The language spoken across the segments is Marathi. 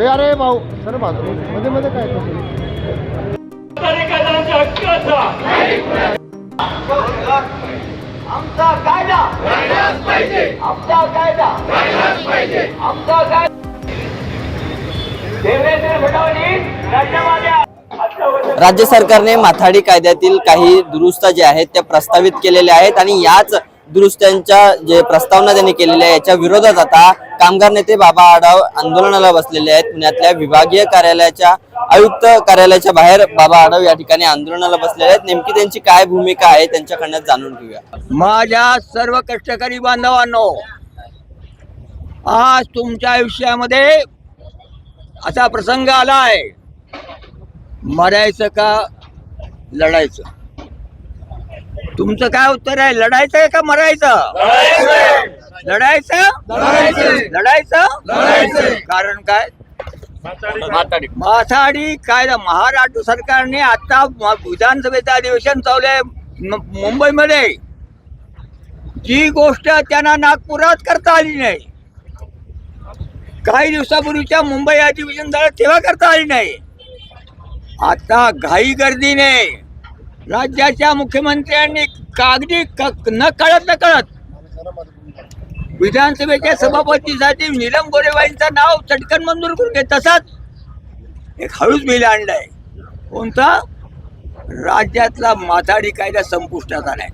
ए अरे भाऊ सर बाजू मध्ये मध्ये काय आमचा कायदा. आमचा कायदा. आमचा कायदा. देवेंद्र फडणवीस राज्यवाद्या राज्य सरकारने माथाडी कायद्यातील काही दुरुस्त्या ज्या आहेत त्या प्रस्तावित केलेल्या आहेत आणि याच दुरुस्त्यांच्या जे प्रस्तावना त्यांनी केलेल्या आहे याच्या विरोधात आता कामगार नेते बाबा आढाव आंदोलनाला बसलेले आहेत. पुण्यातल्या विभागीय कार्यालयाच्या आयुक्त कार्यालयाच्या बाहेर बाबा आढाव या ठिकाणी आंदोलनाला बसलेले आहेत. नेमकी त्यांची काय भूमिका आहे त्यांच्याकडनं जाणून घेऊया. माझ्या सर्व कष्टकरी बांधवांनो आज तुमच्या आयुष्यामध्ये असा प्रसंग आला आहे मरायचं का लढायचं? तुमचं काय उत्तर आहे? लढायचं का मरायचं? लढायचं लढायचं? कारण काय? माथाडी. कायदा. महाराष्ट्र सरकारने आता विधानसभेचं अधिवेशन चाललंय म- मुंबईमध्ये. जी गोष्ट त्यांना नागपुरात करता आली नाही. काही दिवसापूर्वीच्या मुंबई अधिवेशन झालं तेव्हा करता आली नाही. आता घाई गर्दीने राज्याच्या मुख्यमंत्र्यांनी कागदी क- न कळत न कळत विधानसभेच्या सभापतीसाठी नीलम गोरेबाईंचं नाव चटकन मंजूर करून घे तसाच एक हळूच बिल आणलाय. कोणता? राज्यातला माथाडी कायदा संपुष्टात आलाय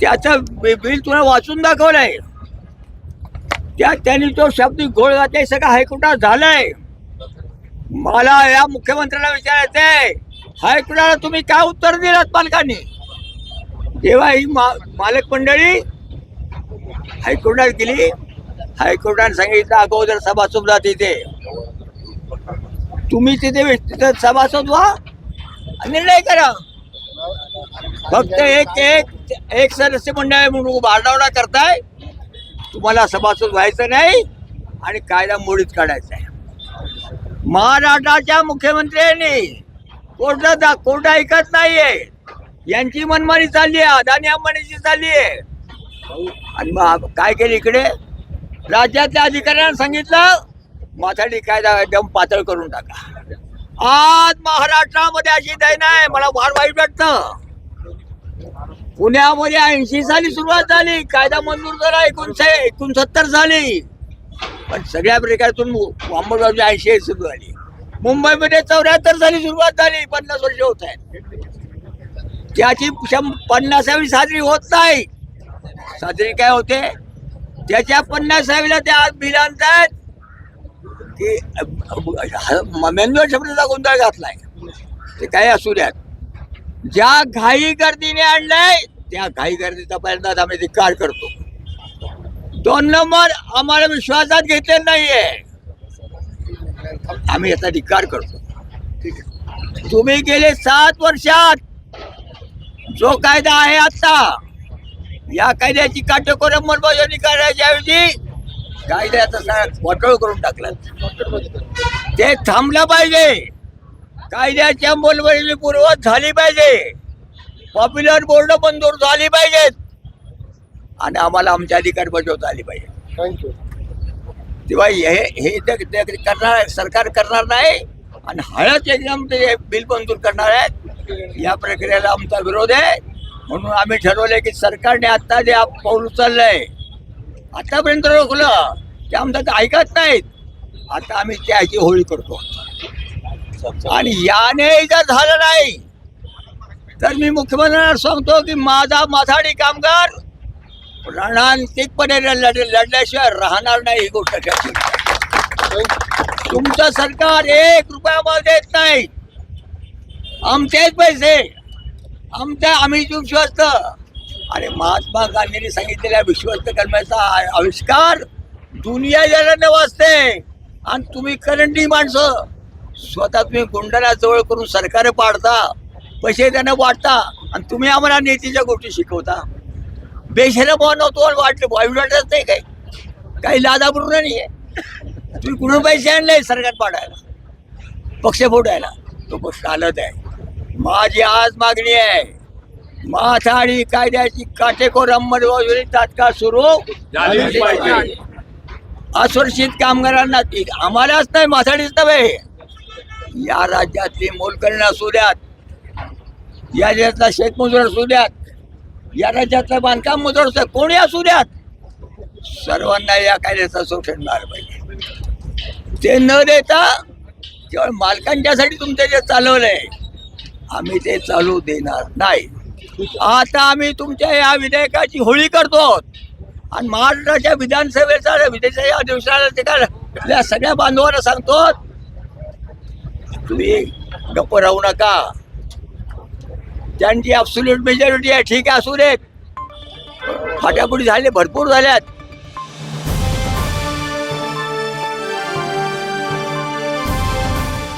त्याचं बिल तुला वाचून दाखवलंय. त्यात त्यांनी तो शब्द घोळ घातलाय सगळं हायकोर्टात झालंय. मला या मुख्यमंत्र्याला विचारायचंय. हायकोर्टाला तुम्ही काय उत्तर दिलात पालकांनी? तेव्हा ही मा- मालक मंडळी हायकोर्टात गेली हायकोर्टाने सांगितलं अगोदर सभासद जा तिथे. तुम्ही तिथे तिथे सभासद व्हा आणि निर्णय करा. फक्त एक एक एक सदस्य मंडळ म्हणून बारडावडा करताय. तुम्हाला सभासद व्हायचं नाही आणि कायदा मोडीत काढायचा आहे. महाराष्ट्राच्या मुख्यमंत्र्यांनी कोर्ट कोर्ट ऐकत नाहीये. यांची मनमानी चालली आहे अदानी अंबानीची चालली आहे. आणि मग काय केलं इकडे? राज्यातल्या अधिकाऱ्यांना सांगितलं माथाडी कायदा एकदम पातळ करून टाका. आज महाराष्ट्रामध्ये अशी दैन आहे मला फार वाईट वाटतं. पुण्यामध्ये ऐंशी साली सुरुवात झाली कायदा मंजूर झाला एकोणशे एकोणसत्तर साली. पण सगळ्या प्रकारातून अंमलबजावणी ऐंशी सुरू झाली. मुंबईमध्ये चौऱ्याहत्तर साली सुरुवात झाली पन्नास वर्ष होत आहे त्याची शं पन्नासावी साजरी होत नाही. साजरी काय होते? त्याच्या पन्नासावीला त्या आज बिल आणतात की मॅन्युअल शब्दाचा गोंधळ घातलाय. ते काय असू द्यात. ज्या घाई गर्दीने आणलाय त्या घाई गर्दीचा परिणाम आम्ही धिक्कार करतो. दोन नंबर आम्हाला विश्वासात घेतलेला नाहीये. आम्ही याचा धिक्कार करतो. तुम्ही गेले सात वर्षात. जो कायदा आहे आता या कायद्याची काटेकोर अंमलबजावणी करायच्या ऐवजी कायद्याचा सगळा करून टाकला. ते थांबलं पाहिजे. कायद्याची अंमलबजावणी पूर्वत झाली पाहिजे. पॉप्युलर बोर्ड मंजूर झाली पाहिजेत. आणि आम्हाला आमचे अधिकार बजावता आले पाहिजे थँक्यू तेव्हा हे हे करणार सरकार करणार नाही. आणि हळद एकदम ते बिल मंजूर करणार आहेत. या प्रक्रियेला आमचा विरोध आहे. म्हणून आम्ही ठरवलंय की सरकारने आता जे पाऊल उचललंय आतापर्यंत रोखलं ते आमचं ऐकत नाहीत. आता आम्ही त्याची होळी करतो. आणि याने जर झालं नाही. तर मी मुख्यमंत्र्यांना सांगतो की माझा माथाडी कामगार प्राणांतिकपणे लढ लढल्याशिवाय राहणार नाही ही गोष्ट तुमचं सरकार एक रुपया देत नाही. आमचेच पैसे. आमच्या आम्ही विश्वस्त आणि महात्मा गांधींनी सांगितलेल्या विश्वस्त करण्याचा आविष्कार दुनिया जगाने वाचते. आणि तुम्ही करंटी माणसं. स्वतः तुम्ही गुंडाला जवळ करून सरकार पाडता. पैसे त्यांना वाटता. आणि तुम्ही आम्हाला नेतीच्या गोष्टी शिकवता. बेशरम बनवतो वाटलं वाईट वाटत नाही काही. काही लादापूर्ण नाही आहे. तुम्ही कुठून पैसे आणले सरकार पाडायला? पक्ष फोडायला? तो पक्ष हालत आहे. माझी आज मागणी आहे. माथाडी कायद्याची काटेकोर अंमलबजावणी तात्काळ सुरू. असुरक्षित कामगारांना ती- आम्हालाच नाही माथाडीच नव्हे. या राज्यातली मोलकरीण असू द्यात. या राज्यातला शेतमजूर असू द्यात. या राज्यातलं बांधकाम मजूर कोणी असू द्यात? सर्वांना या कायद्याचं शोषण मिळालं पाहिजे. ते न देता केवळ मालकांच्यासाठी तुमचं जे चालवलंय आम्ही ते चालू देणार नाही. आता आम्ही तुमच्या या विधेयकाची होळी करतो. आणि महाराष्ट्राच्या विधानसभेचा विधेयकाच्या अधिवेशनाला ते काय सगळ्या बांधवांना सांगतो तुम्ही गप्प राहू नका. त्यांची ॲब्सोल्यूट मेजॉरिटी आहे. ठीक आहे असू दे फाटाफुटी झाले भरपूर झाल्यात.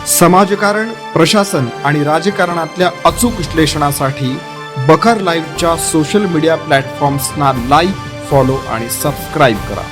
समाजकारण प्रशासन आणि राजकारणातल्या अचूक विश्लेषणासाठी बखर लाईव्हच्या सोशल मीडिया प्लॅटफॉर्म्सना लाईक फॉलो आणि सबस्क्राईब करा.